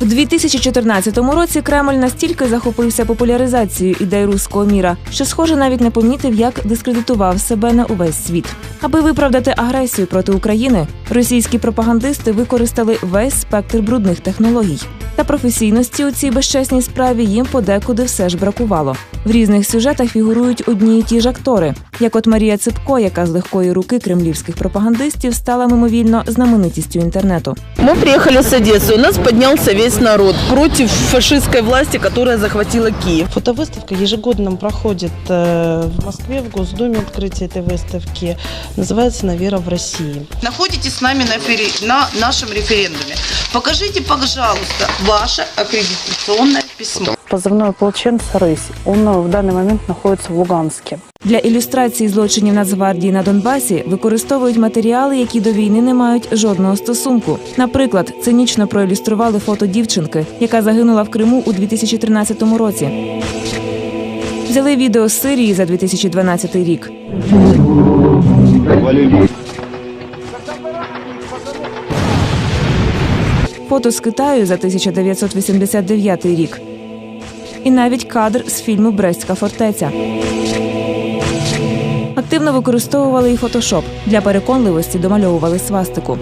В 2014 році Кремль настільки захопився популяризацією ідей руського міра, що, схоже, навіть не помітив, як дискредитував себе на увесь світ. Аби виправдати агресію проти України, російські пропагандисти використали весь спектр брудних технологій. Та професійності у цій безчесній справі їм подекуди все ж бракувало. В різних сюжетах фігурують одні й ті ж актори, як от Марія Ципко, яка з легкої руки кремлівських пропагандистів стала мимовільно знаменитістю інтернету. Мы приехали с Одессы. У нас поднялся весь народ против фашистской власти, которая захватила Киев. Фотовыставка ежегодно проходит э, в Москве, в Госдуме открытие этой выставки. Называется «На вера в России». находитесь с нами на, фери- на нашем референдуме. Покажите, пожалуйста, ваше аккредитационное письмо. Позывной ополченца «Рысь». Он э, в данный момент находится в Луганске. Для ілюстрації злочинів Нацгвардії на Донбасі використовують матеріали, які до війни не мають жодного стосунку. Наприклад, цинічно проілюстрували фото дівчинки, яка загинула в Криму у 2013 році. Взяли відео з Сирії за 2012 рік. Фото з Китаю за 1989 рік. І навіть кадр з фільму Брестська фортеця. Активно використовували і фотошоп. Для переконливості домальовували свастику.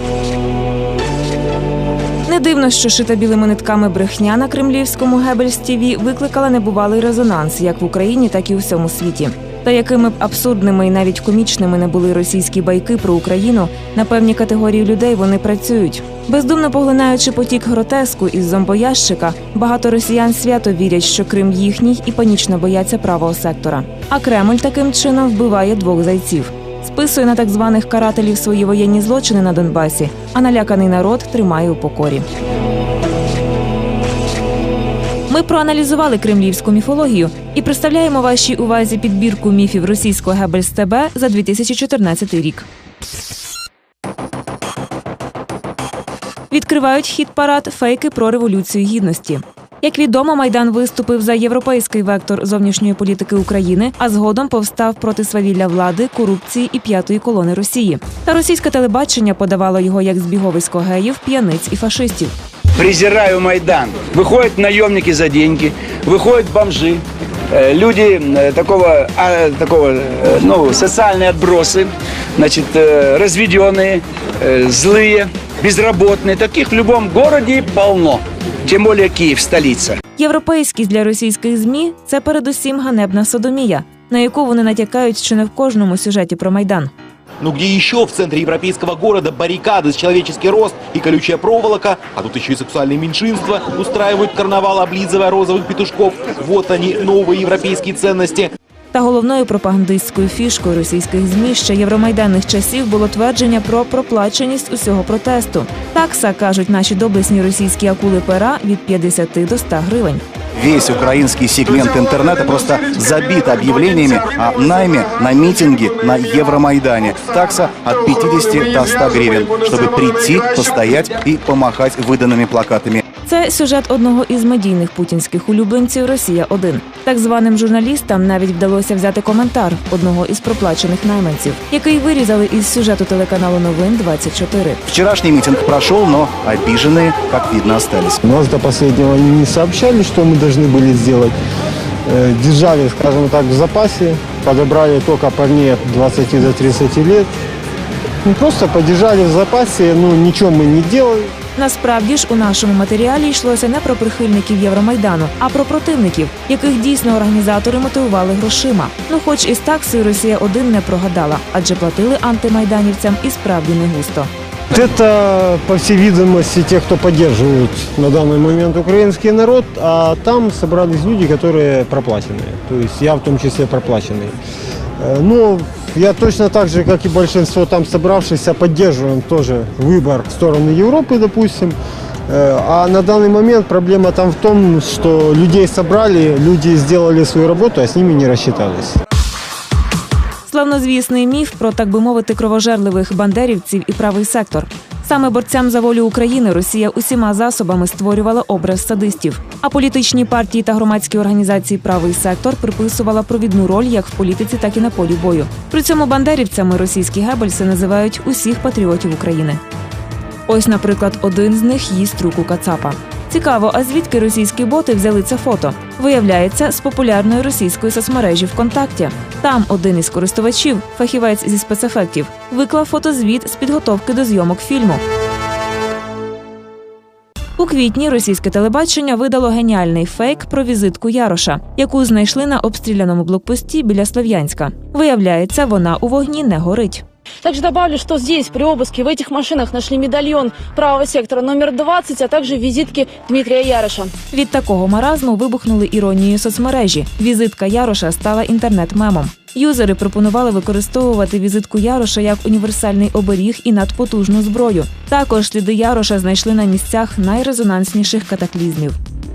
Не дивно, що шита білими нитками брехня на кремлівському Гебельс ТІВІ викликала небувалий резонанс як в Україні, так і у всьому світі. Та якими б абсурдними і навіть комічними не були російські байки про Україну, на певні категорії людей вони працюють. Бездумно поглинаючи потік гротеску із зомбоящика, багато росіян свято вірять, що Крим їхній і панічно бояться правого сектора. А Кремль таким чином вбиває двох зайців. Списує на так званих карателів свої воєнні злочини на Донбасі, а наляканий народ тримає у покорі. Ми проаналізували кремлівську міфологію і представляємо вашій увазі підбірку міфів російського Гебельс ТБ за 2014 рік. Відкривають хіт парад фейки про революцію гідності. Як відомо, майдан виступив за європейський вектор зовнішньої політики України, а згодом повстав проти свавілля влади, корупції і п'ятої колони Росії. Та російське телебачення подавало його як збіговисько геїв, п'яниць і фашистів. презираю Майдан. Выходят наемники за деньги, выходят бомжи, э, люди э, такого, а, такого э, ну, социальные отбросы, значит, э, разведенные, э, злые, безработные. Таких в любом городе полно. Тем более Киев, столица. Європейськість для російських змі це передусім ганебна содомія, на яку вони натякають чи не в кожному сюжеті про майдан. Ну где еще в центре европейского города баррикады с человеческий рост и колючая проволока, а тут еще и сексуальные меньшинства устраивают карнавал, облизывая розовых петушков. Вот они, новые европейские ценности. Та головною пропагандистською фішкою російських змі ще євромайданних часів було твердження про проплаченість усього протесту. Такса кажуть наші доблесні російські акули пера від 50 до 100 гривень. Весь украинский сегмент интернета просто забит объявлениями о найме на митинги на Евромайдане. Такса от 50 до 100 гривен, чтобы прийти, постоять и помахать выданными плакатами. Це сюжет одного із медійних путінських улюбленців Росія 1 Так званим журналістам навіть вдалося взяти коментар одного із проплачених найманців, який вирізали із сюжету телеканалу Новин 24 Вчерашний митинг прошел, но обиженные, как видно, остались. Нас до последнего не сообщали, что мы должны были сделать. Э, Держали, скажем так, в запасе. Подобрали только парней от 20 до 30 лет. Ну, просто подержали в запасе, ну ничего мы не делали. Насправді ж у нашому матеріалі йшлося не про прихильників Євромайдану, а про противників, яких дійсно організатори мотивували грошима. Ну, хоч із таксою Росія 1 не прогадала, адже платили антимайданівцям і справді не густо. Вот Это, по всей видимости, те, кто поддерживают на данный момент украинский народ, а там собрались люди, которые проплаченные. То есть я в том числе проплаченный. Э, Но я точно так же, как и большинство там собравшихся, поддерживаем тоже выбор в сторону Европы, допустим. Э, А на данный момент проблема там в том, что людей собрали, люди сделали свою работу, а с ними не рассчитались. Славнозвісний міф про так би мовити кровожерливих бандерівців і правий сектор. Саме борцям за волю України Росія усіма засобами створювала образ садистів. А політичні партії та громадські організації правий сектор приписувала провідну роль як в політиці, так і на полі бою. При цьому бандерівцями російські гебельси називають усіх патріотів України. Ось, наприклад, один з них їсть руку Кацапа. Цікаво, а звідки російські боти взяли це фото? Виявляється, з популярної російської соцмережі ВКонтакті. Там один із користувачів, фахівець зі спецефектів, виклав фотозвіт з підготовки до зйомок фільму. У квітні російське телебачення видало геніальний фейк про візитку Яроша, яку знайшли на обстріляному блокпості біля Слов'янська. Виявляється, вона у вогні не горить. Также добавлю, что здесь при обыске в этих машинах нашли медальон правого сектора номер 20, а также визитки Дмитрия Яроша. Від такого маразму вибухнули іронією соцмережі. Візитка Яроша стала інтернет-мемом. Юзери пропонували використовувати візитку Яроша як універсальний оберіг і надпотужну зброю. Також сліди Яроша знайшли на місцях найрезонансніших катаклізмів.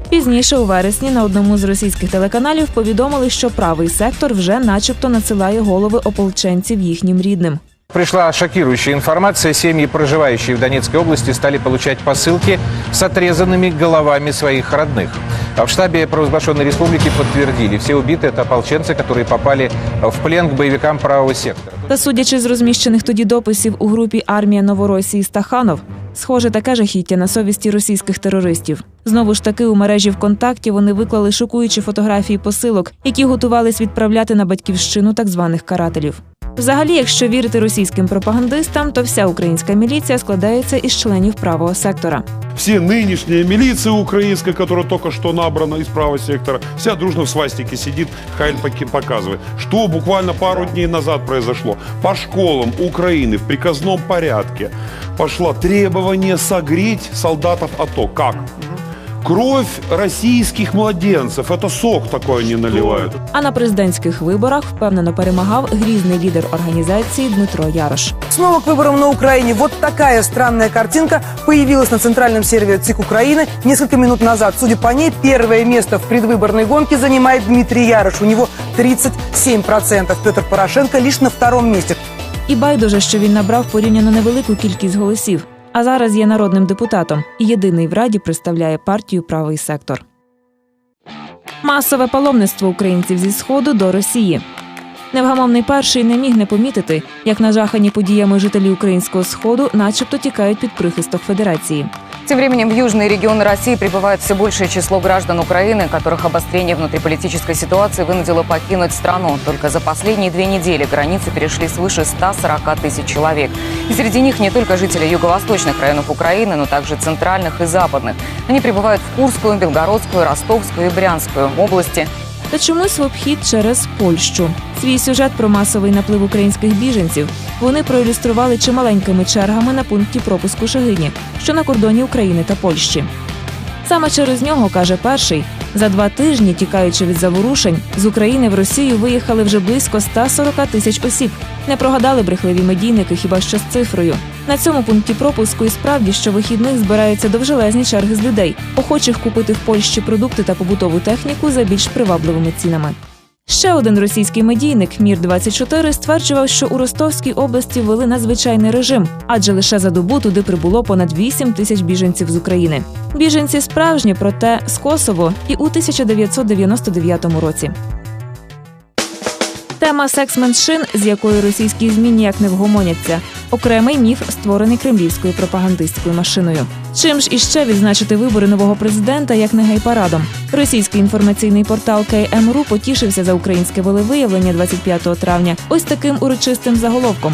Пізніше у вересні на одному з російських телеканалів повідомили, що правий сектор вже, начебто, надсилає голови ополченців їхнім рідним. Пришла шокирующая информация. Семьи, проживающие в Донецкой области, стали получать посылки с отрезанными головами своих родных. А в штабе провозглашенной республики подтвердили, все убиты это ополченцы, которые попали в плен к боевикам правого сектора. Та судячи з розміщених тоді дописів у групі армія Новоросії Стаханов, схоже таке жахіття на совісті російських терористів. Знову ж таки, у мережі ВКонтакті вони виклали шокуючі фотографії посилок, які готувались відправляти на батьківщину так званих карателів. Взагалі, якщо вірити російським пропагандистам, то вся українська міліція складається із членів правого сектора. Все нынешняя милиция украинская, которая только что набрана из правого сектора, вся дружно в свастике сидит, Хайль поки- показывает. Что буквально пару дней назад произошло? По школам Украины в приказном порядке пошло требование согреть солдатов АТО. Как? Кровь российских младенцев. Это сок такой они наливают. А на президентських виборах впевнено перемагав грізний лідер організації Дмитро Ярош. Снова к выборам на Украине. Вот такая странная картинка появилась на центральном сервере ЦИК Украины несколько минут назад. Судя по ней, первое место в предвыборной гонке занимает Дмитрий Ярош. У него 37%. Петр Порошенко лишь на втором месте. І байдуже, що він набрав порівняно невелику кількість голосів. А зараз є народним депутатом і єдиний в раді представляє партію правий сектор. Масове паломництво українців зі сходу до Росії. Невгамовний перший не міг не помітити, як нажахані подіями жителі українського сходу, начебто тікають під прихисток Федерації. Тем временем в южные регионы России прибывает все большее число граждан Украины, которых обострение внутриполитической ситуации вынудило покинуть страну. Только за последние две недели границы перешли свыше 140 тысяч человек. И среди них не только жители юго-восточных районов Украины, но также центральных и западных. Они прибывают в Курскую, Белгородскую, Ростовскую и Брянскую области. Та чомусь в обхід через Польщу. Свій сюжет про масовий наплив українських біженців вони проілюстрували чималенькими чергами на пункті пропуску Шагині, що на кордоні України та Польщі. Саме через нього, каже перший, за два тижні, тікаючи від заворушень, з України в Росію виїхали вже близько 140 тисяч осіб. Не прогадали брехливі медійники хіба що з цифрою. На цьому пункті пропуску і справді щовихідних збираються довжелезні черги з людей, охочих купити в Польщі продукти та побутову техніку за більш привабливими цінами. Ще один російський медійник Мір 24 стверджував, що у Ростовській області ввели надзвичайний режим, адже лише за добу туди прибуло понад 8 тисяч біженців з України. Біженці справжні, проте з Косово і у 1999 році. Тема секс-меншин, з якою російські змі ніяк не вгомоняться, окремий міф, створений кремлівською пропагандистською машиною. Чим ж іще відзначити вибори нового президента, як не гей-парадом? Російський інформаційний портал КМРУ потішився за українське волевиявлення 25 травня ось таким урочистим заголовком.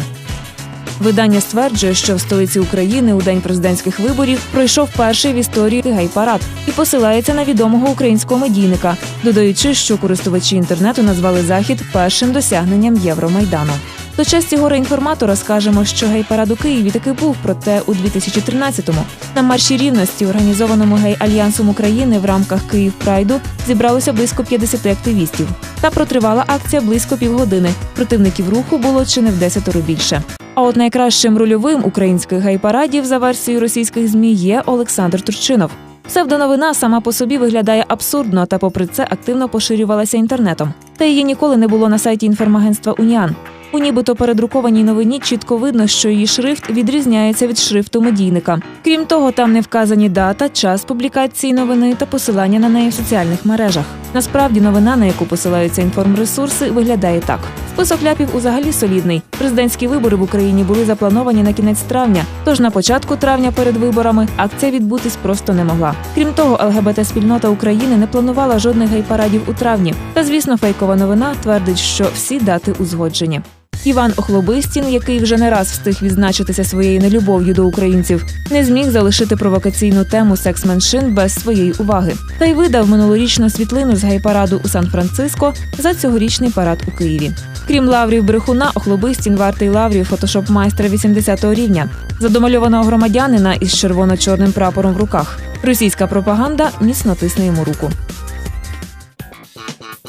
Видання стверджує, що в столиці України у день президентських виборів пройшов перший в історії гей-парад і посилається на відомого українського медійника, додаючи, що користувачі інтернету назвали захід першим досягненням Євромайдану. До честі горе інформатора скажемо, що гей-парад у Києві таки був, проте у 2013-му. На марші рівності, організованому гей-альянсом України в рамках Київ Прайду, зібралося близько 50 активістів. Та протривала акція близько півгодини. Противників руху було чи не в десятеро більше. А от найкращим рольовим українських гей-парадів за версією російських змі є Олександр Турчинов. Псевдоновина сама по собі виглядає абсурдно, та попри це активно поширювалася інтернетом. Та її ніколи не було на сайті інформагентства Уніан. У нібито передрукованій новині чітко видно, що її шрифт відрізняється від шрифту медійника. Крім того, там не вказані дата, час публікації новини та посилання на неї в соціальних мережах. Насправді, новина, на яку посилаються інформресурси, виглядає так: Список ляпів узагалі солідний. Президентські вибори в Україні були заплановані на кінець травня, тож на початку травня перед виборами акція відбутись просто не могла. Крім того, ЛГБТ-спільнота України не планувала жодних гей-парадів у травні. Та, звісно, фейкова новина твердить, що всі дати узгоджені. Іван Охлобистін, який вже не раз встиг відзначитися своєю нелюбов'ю до українців, не зміг залишити провокаційну тему секс-меншин без своєї уваги. Та й видав минулорічну світлину з гей-параду у Сан-Франциско за цьогорічний парад у Києві. Крім лаврів брехуна, Охлобистін вартий лаврів фотошоп майстра 80-го рівня, задомальованого громадянина із червоно-чорним прапором в руках. Російська пропаганда міцно тисне йому руку.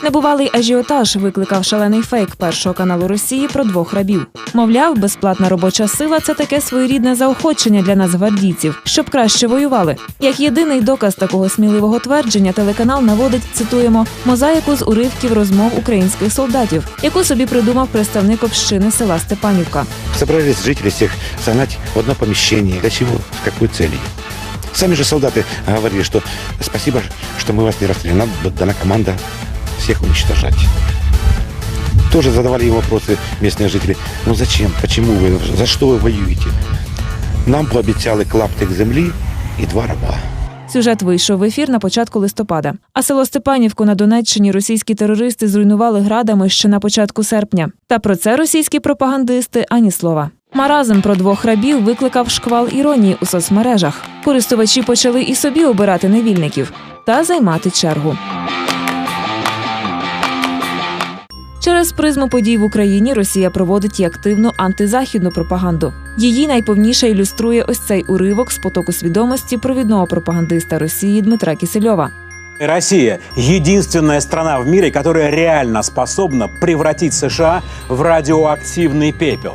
Небувалий ажіотаж викликав шалений фейк першого каналу Росії про двох рабів. Мовляв, безплатна робоча сила це таке своєрідне заохочення для нас гвардійців, щоб краще воювали. Як єдиний доказ такого сміливого твердження, телеканал наводить цитуємо мозаїку з уривків розмов українських солдатів, яку собі придумав представник общини села Степанівка. Собрались жители всех загнать в одно помещение. Для чего? С какой целью? Сами же солдаты говорили, что спасибо, что мы вас не расстреляли. Нам дана команда всех уничтожать. Тоже задавали ему вопросы местные жители. Ну зачем? Почему вы? За что вы воюете? Нам пообещали клаптик земли и два раба. Сюжет вийшов в ефір на початку листопада. А село Степанівку на Донеччині російські терористи зруйнували градами ще на початку серпня. Та про це російські пропагандисти ані слова. Маразм про двох рабів викликав шквал іронії у соцмережах. Користувачі почали і собі обирати невільників та займати чергу. Через призму подій в Україні Росія проводить і активну антизахідну пропаганду. Її найповніше ілюструє ось цей уривок з потоку свідомості провідного пропагандиста Росії Дмитра Кисельова. Россия – единственная страна в мире, которая реально способна превратить США в радиоактивный пепел.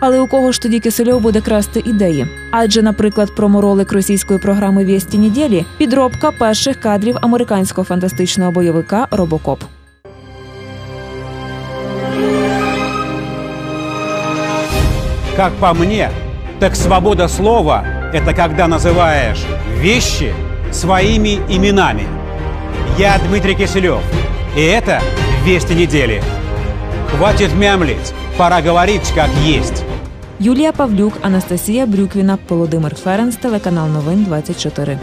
Але у кого ж тоді Кисельов буде красти ідеї? Адже, наприклад, проморолик російської програми «Вєсті неділі» – підробка перших кадрів американського фантастичного бойовика Робокоп. Как по мне, так свобода слова – это когда называешь вещи своими именами. Я Дмитрий Киселев, и это «Вести недели». Хватит мямлить, пора говорить как есть. Юлія Павлюк, Анастасія Брюквіна, Володимир Ференц, телеканал Новин 24.